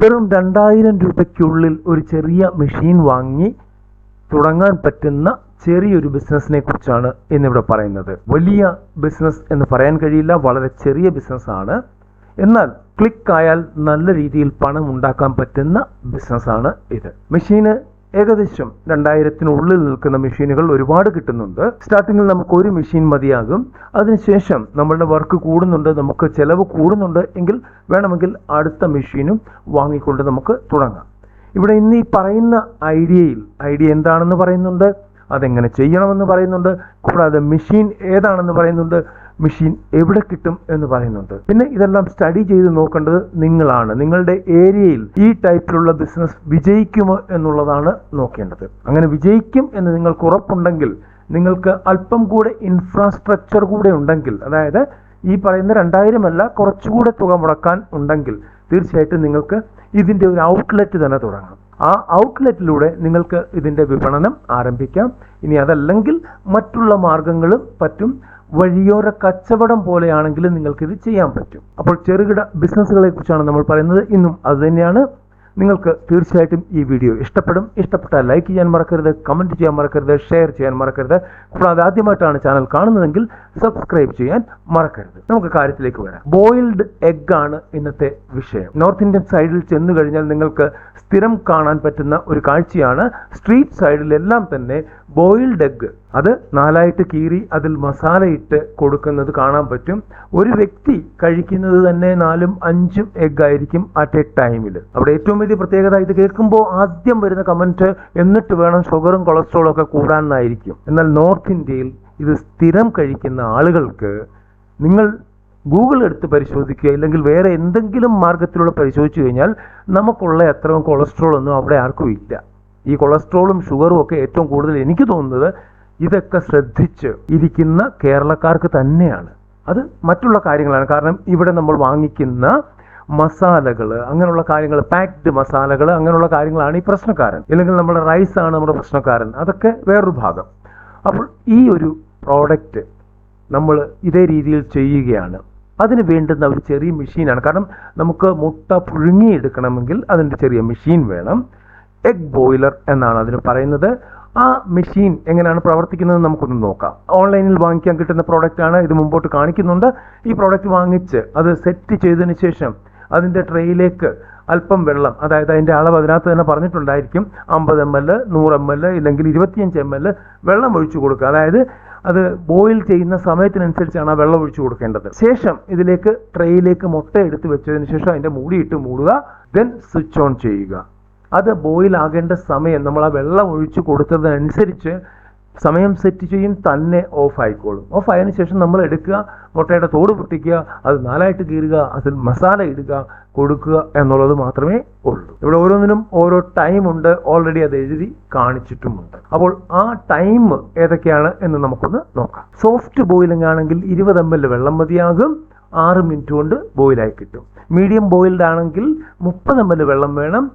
വെറും രണ്ടായിരം രൂപയ്ക്കുള്ളിൽ ഒരു ചെറിയ മെഷീൻ വാങ്ങി തുടങ്ങാൻ പറ്റുന്ന ചെറിയൊരു ബിസിനസ്സിനെ കുറിച്ചാണ് ഇന്നിവിടെ പറയുന്നത്. വലിയ ബിസിനസ് എന്ന് പറയാൻ കഴിയില്ല വളരെ ചെറിയ ബിസിനസ് ആണ്. എന്നാൽ ക്ലിക്ക് ആയാൽ നല്ല രീതിയിൽ പണം ഉണ്ടാക്കാൻ പറ്റുന്ന ബിസിനസ്സാണ് ഇത്. മെഷീന് ഏകദേശം രണ്ടായിരത്തിനുള്ളിൽ നിൽക്കുന്ന മെഷീനുകൾ ഒരുപാട് കിട്ടുന്നുണ്ട്. സ്റ്റാർട്ടിങ്ങിൽ നമുക്ക് ഒരു മെഷീൻ മതിയാകും. അതിനുശേഷം നമ്മളുടെ വർക്ക് കൂടുന്നുണ്ട് നമുക്ക് ചിലവ് കൂടുന്നുണ്ട് എങ്കിൽ വേണമെങ്കിൽ അടുത്ത മെഷീനും വാങ്ങിക്കൊണ്ട് നമുക്ക് തുടങ്ങാം. ഇവിടെ ഇന്ന് ഈ പറയുന്ന ഐഡിയയിൽ ഐഡിയ എന്താണെന്ന് പറയുന്നുണ്ട് അതെങ്ങനെ ചെയ്യണമെന്ന് പറയുന്നുണ്ട് കൂടാതെ മെഷീൻ ഏതാണെന്ന് പറയുന്നുണ്ട് മെഷീൻ എവിടെ കിട്ടും എന്ന് പറയുന്നുണ്ട്. പിന്നെ ഇതെല്ലാം സ്റ്റഡി ചെയ്ത് നോക്കേണ്ടത് നിങ്ങളാണ്. നിങ്ങളുടെ ഏരിയയിൽ ഈ ടൈപ്പിലുള്ള ബിസിനസ് വിജയിക്കുമോ എന്നുള്ളതാണ് നോക്കേണ്ടത്. അങ്ങനെ വിജയിക്കും എന്ന് നിങ്ങൾക്ക് ഉറപ്പുണ്ടെങ്കിൽ നിങ്ങൾക്ക് അല്പം കൂടെ ഇൻഫ്രാസ്ട്രക്ചർ കൂടെ ഉണ്ടെങ്കിൽ അതായത് ഈ പറയുന്ന രണ്ടായിരം അല്ല കുറച്ചുകൂടെ തുക മുടക്കാൻ ഉണ്ടെങ്കിൽ തീർച്ചയായിട്ടും നിങ്ങൾക്ക് ഇതിന്റെ ഒരു ഔട്ട്ലെറ്റ് തന്നെ തുടങ്ങാം. ആ ഔട്ട്ലെറ്റിലൂടെ നിങ്ങൾക്ക് ഇതിന്റെ വിപണനം ആരംഭിക്കാം. ഇനി അതല്ലെങ്കിൽ മറ്റുള്ള മാർഗങ്ങളും പറ്റും. വഴിയോര കച്ചവടം പോലെയാണെങ്കിലും നിങ്ങൾക്ക് ഇത് ചെയ്യാൻ പറ്റും. അപ്പോൾ ചെറുകിട ബിസിനസ്സുകളെ കുറിച്ചാണ് നമ്മൾ പറയുന്നത്. ഇന്നും അത് തന്നെയാണ്. നിങ്ങൾക്ക് തീർച്ചയായിട്ടും ഈ വീഡിയോ ഇഷ്ടപ്പെടും. ഇഷ്ടപ്പെട്ടാൽ ലൈക്ക് ചെയ്യാൻ മറക്കരുത് കമന്റ് ചെയ്യാൻ മറക്കരുത് ഷെയർ ചെയ്യാൻ മറക്കരുത്. കൂടാതെ ആദ്യമായിട്ടാണ് ചാനൽ കാണുന്നതെങ്കിൽ സബ്സ്ക്രൈബ് ചെയ്യാൻ മറക്കരുത്. നമുക്ക് കാര്യത്തിലേക്ക് വരാം. ബോയിൽഡ് എഗ് ആണ് ഇന്നത്തെ വിഷയം. നോർത്ത് ഇന്ത്യൻ സൈഡിൽ ചെന്നു കഴിഞ്ഞാൽ നിങ്ങൾക്ക് സ്ഥിരം കാണാൻ പറ്റുന്ന ഒരു കാഴ്ചയാണ്. സ്ട്രീറ്റ് സൈഡിലെല്ലാം തന്നെ ബോയിൽഡ് എഗ് അത് നാലായിട്ട് കീറി അതിൽ മസാല ഇട്ട് കൊടുക്കുന്നത് കാണാൻ പറ്റും. ഒരു വ്യക്തി കഴിക്കുന്നത് തന്നെ നാലും അഞ്ചും എഗ് ആയിരിക്കും അറ്റ് എ ടൈമിൽ അവിടെ ഏറ്റവും വലിയ പ്രത്യേകത ഇത് കേൾക്കുമ്പോൾ ആദ്യം വരുന്ന കമന്റ് എന്നിട്ട് വേണം ഷുഗറും കൊളസ്ട്രോളും ഒക്കെ കൂടാനായിരിക്കും. എന്നാൽ നോർത്ത് ഇന്ത്യയിൽ ഇത് സ്ഥിരം കഴിക്കുന്ന ആളുകൾക്ക് നിങ്ങൾ ഗൂഗിൾ എടുത്ത് പരിശോധിക്കുക അല്ലെങ്കിൽ വേറെ എന്തെങ്കിലും മാർഗത്തിലൂടെ പരിശോധിച്ചു കഴിഞ്ഞാൽ നമുക്കുള്ള അത്രയും കൊളസ്ട്രോൾ ഒന്നും അവിടെ ആർക്കും ഇല്ല. ഈ കൊളസ്ട്രോളും ഷുഗറും ഒക്കെ ഏറ്റവും കൂടുതൽ എനിക്ക് തോന്നുന്നത് ഇതൊക്കെ ശ്രദ്ധിച്ച് ഇരിക്കുന്ന കേരളക്കാർക്ക് തന്നെയാണ്. അത് മറ്റുള്ള കാര്യങ്ങളാണ്. കാരണം ഇവിടെ നമ്മൾ വാങ്ങിക്കുന്ന മസാലകൾ അങ്ങനെയുള്ള കാര്യങ്ങൾ പാക്ഡ് മസാലകൾ അങ്ങനെയുള്ള കാര്യങ്ങളാണ് ഈ പ്രശ്നക്കാരൻ. അല്ലെങ്കിൽ നമ്മുടെ റൈസ് ആണ് നമ്മുടെ പ്രശ്നക്കാരൻ. അതൊക്കെ വേറൊരു ഭാഗം. അപ്പോൾ ഈ ഒരു പ്രോഡക്റ്റ് നമ്മൾ ഇതേ രീതിയിൽ ചെയ്യുകയാണ്. അതിന് വേണ്ടുന്ന ഒരു ചെറിയ മെഷീനാണ് കാരണം നമുക്ക് മുട്ട പുഴുങ്ങിയെടുക്കണമെങ്കിൽ അതിന്റെ ചെറിയ മെഷീൻ വേണം. എഗ് ബോയിലർ എന്നാണ് അതിന് പറയുന്നത്. ആ മെഷീൻ എങ്ങനെയാണ് പ്രവർത്തിക്കുന്നത് നമുക്കൊന്ന് നോക്കാം. ഓൺലൈനിൽ വാങ്ങിക്കാൻ കിട്ടുന്ന പ്രോഡക്റ്റ് ആണ് ഇത് മുമ്പോട്ട് കാണിക്കുന്നുണ്ട്. ഈ പ്രോഡക്റ്റ് വാങ്ങിച്ച് അത് സെറ്റ് ചെയ്തതിന് ശേഷം അതിന്റെ ട്രേയിലേക്ക് അല്പം വെള്ളം അതായത് അതിന്റെ അളവ് അതിനകത്ത് തന്നെ പറഞ്ഞിട്ടുണ്ടായിരിക്കും അമ്പത് എം എൽ നൂറ് എം എൽ ഇല്ലെങ്കിൽ ഇരുപത്തിയഞ്ച് എം എൽ വെള്ളം ഒഴിച്ചു കൊടുക്കുക. അതായത് അത് ബോയിൽ ചെയ്യുന്ന സമയത്തിനനുസരിച്ചാണ് ആ വെള്ളം ഒഴിച്ചു കൊടുക്കേണ്ടത്. ശേഷം ഇതിലേക്ക് ട്രേയിലേക്ക് മുട്ട എടുത്ത് വെച്ചതിന് ശേഷം അതിന്റെ മൂടിയിട്ട് മൂടുക ദെൻ സ്വിച്ച് ഓൺ ചെയ്യുക. അത് ബോയിൽ ആകേണ്ട സമയം നമ്മൾ ആ വെള്ളം ഒഴിച്ചു കൊടുത്തതനുസരിച്ച് സമയം സെറ്റ് ചെയ്യും തന്നെ ഓഫ് ആയിക്കോളും. ഓഫ് ആയതിനു ശേഷം നമ്മൾ എടുക്കുക മുട്ടയുടെ തോട് പൊട്ടിക്കുക അത് നാലായിട്ട് കീറുക അതിൽ മസാല ഇടുക കൊടുക്കുക എന്നുള്ളത് മാത്രമേ ഉള്ളൂ. ഇവിടെ ഓരോന്നിനും ഓരോ ടൈം ഉണ്ട് ഓൾറെഡി അത് എഴുതി കാണിച്ചിട്ടുമുണ്ട്. അപ്പോൾ ആ ടൈം ഏതൊക്കെയാണ് എന്ന് നമുക്കൊന്ന് നോക്കാം. സോഫ്റ്റ് ബോയിലിംഗ് ആണെങ്കിൽ ഇരുപത് എം എൽ വെള്ളം മതിയാകും ആറ് മിനിറ്റ് കൊണ്ട് ബോയിലായി കിട്ടും. മീഡിയം ബോയിൽഡ് ആണെങ്കിൽ മുപ്പത് എം എൽ വെള്ളം വേണം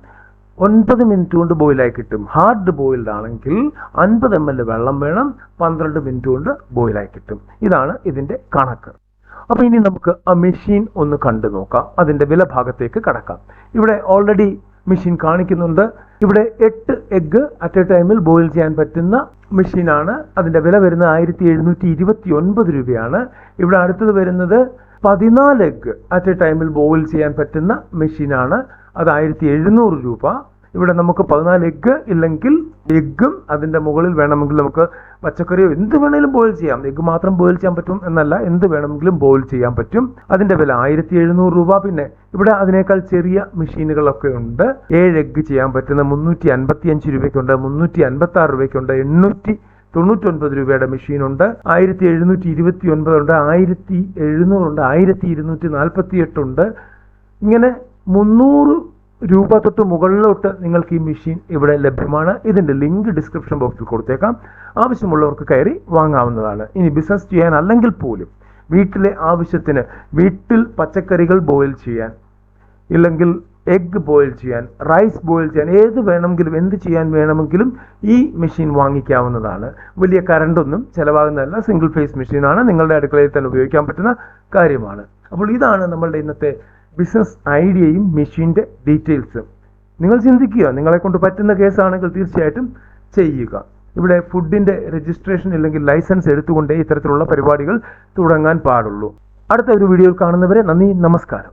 ഒൻപത് മിനിറ്റ് കൊണ്ട് ബോയിലായി കിട്ടും. ഹാർഡ് ബോയിൽഡ് ആണെങ്കിൽ അൻപത് എം എൽ വെള്ളം വേണം പന്ത്രണ്ട് മിനിറ്റ് കൊണ്ട് ബോയിലായി കിട്ടും. ഇതാണ് ഇതിന്റെ കണക്ക്. അപ്പോൾ ഇനി നമുക്ക് ആ മെഷീൻ ഒന്ന് കണ്ടു നോക്കാം. അതിന്റെ വില ഭാഗത്തേക്ക് കടക്കാം. ഇവിടെ ഓൾറെഡി മെഷീൻ കാണിക്കുന്നുണ്ട്. ഇവിടെ എട്ട് എഗ്ഗ് അറ്റ് എ ടൈമിൽ ബോയിൽ ചെയ്യാൻ പറ്റുന്ന മെഷീനാണ് അതിന്റെ വില വരുന്നത് ആയിരത്തി എഴുന്നൂറ്റി ഇരുപത്തി ഒൻപത് രൂപയാണ്. ഇവിടെ അടുത്തത് വരുന്നത് പതിനാല് എഗ്ഗ് അറ്റ് എ ടൈമിൽ ബോയിൽ ചെയ്യാൻ പറ്റുന്ന മെഷീനാണ് അത് ആയിരത്തി എഴുന്നൂറ് രൂപ. ഇവിടെ നമുക്ക് പതിനാല് എഗ്ഗ് ഇല്ലെങ്കിൽ എഗ്ഗും അതിന്റെ മുകളിൽ വേണമെങ്കിൽ നമുക്ക് പച്ചക്കറിയോ എന്ത് വേണമെങ്കിലും ബോയിൽ ചെയ്യാം. എഗ്ഗ് മാത്രം ബോയിൽ ചെയ്യാൻ പറ്റും എന്നല്ല എന്ത് വേണമെങ്കിലും ബോയിൽ ചെയ്യാൻ പറ്റും. അതിന്റെ വില ആയിരത്തി എഴുന്നൂറ് രൂപ. പിന്നെ ഇവിടെ അതിനേക്കാൾ ചെറിയ മെഷീനുകളൊക്കെ ഉണ്ട്. ഏഴ് എഗ്ഗ് ചെയ്യാൻ പറ്റുന്ന മുന്നൂറ്റി അൻപത്തി അഞ്ച് രൂപയ്ക്കുണ്ട്. മുന്നൂറ്റി അൻപത്തി ആറ് രൂപയ്ക്കുണ്ട്. എണ്ണൂറ്റി തൊണ്ണൂറ്റൊൻപത് രൂപയുടെ മെഷീനുണ്ട് ആയിരത്തി എഴുന്നൂറ്റി ഇരുപത്തി ഒൻപതുണ്ട് ആയിരത്തി എഴുന്നൂറുണ്ട് ആയിരത്തി ഇരുന്നൂറ്റി നാൽപ്പത്തി എട്ടുണ്ട് ഇങ്ങനെ മുന്നൂറ് രൂപ തൊട്ട് മുകളിലോട്ട് നിങ്ങൾക്ക് ഈ മെഷീൻ ഇവിടെ ലഭ്യമാണ്. ഇതിന്റെ ലിങ്ക് ഡിസ്ക്രിപ്ഷൻ ബോക്സിൽ കൊടുത്തേക്കാം. ആവശ്യമുള്ളവർക്ക് കയറി വാങ്ങാവുന്നതാണ്. ഇനി ബിസിനസ് ചെയ്യാൻ അല്ലെങ്കിൽ പോലും വീട്ടിലെ ആവശ്യത്തിന് വീട്ടിൽ പച്ചക്കറികൾ ബോയിൽ ചെയ്യാൻ ഇല്ലെങ്കിൽ എഗ് ബോയിൽ ചെയ്യാൻ റൈസ് ബോയിൽ ചെയ്യാൻ ഏത് വേണമെങ്കിലും എന്ത് ചെയ്യാൻ വേണമെങ്കിലും ഈ മെഷീൻ വാങ്ങിക്കാവുന്നതാണ്. വലിയ കറണ്ടൊന്നും ചിലവാകുന്നതല്ല. സിംഗിൾ ഫേസ് മെഷീനാണ് നിങ്ങളുടെ അടുക്കളയിൽ തന്നെ ഉപയോഗിക്കാൻ പറ്റുന്ന കാര്യമാണ്. അപ്പോൾ ഇതാണ് നമ്മളുടെ ഇന്നത്തെ ബിസിനസ് ഐഡിയയും മെഷീന്റെ ഡീറ്റെയിൽസും നിങ്ങൾ ചിന്തിക്കുക നിങ്ങളെ കൊണ്ട് പറ്റുന്ന കേസാണെങ്കിൽ തീർച്ചയായിട്ടും ചെയ്യുക. ഇവിടെ ഫുഡിന്റെ രജിസ്ട്രേഷൻ അല്ലെങ്കിൽ ലൈസൻസ് എടുത്തുകൊണ്ടേ ഇത്തരത്തിലുള്ള പരിപാടികൾ തുടങ്ങാൻ പാടുള്ളൂ. അടുത്ത ഒരു വീഡിയോയിൽ കാണുന്നവരെ നന്ദി നമസ്കാരം.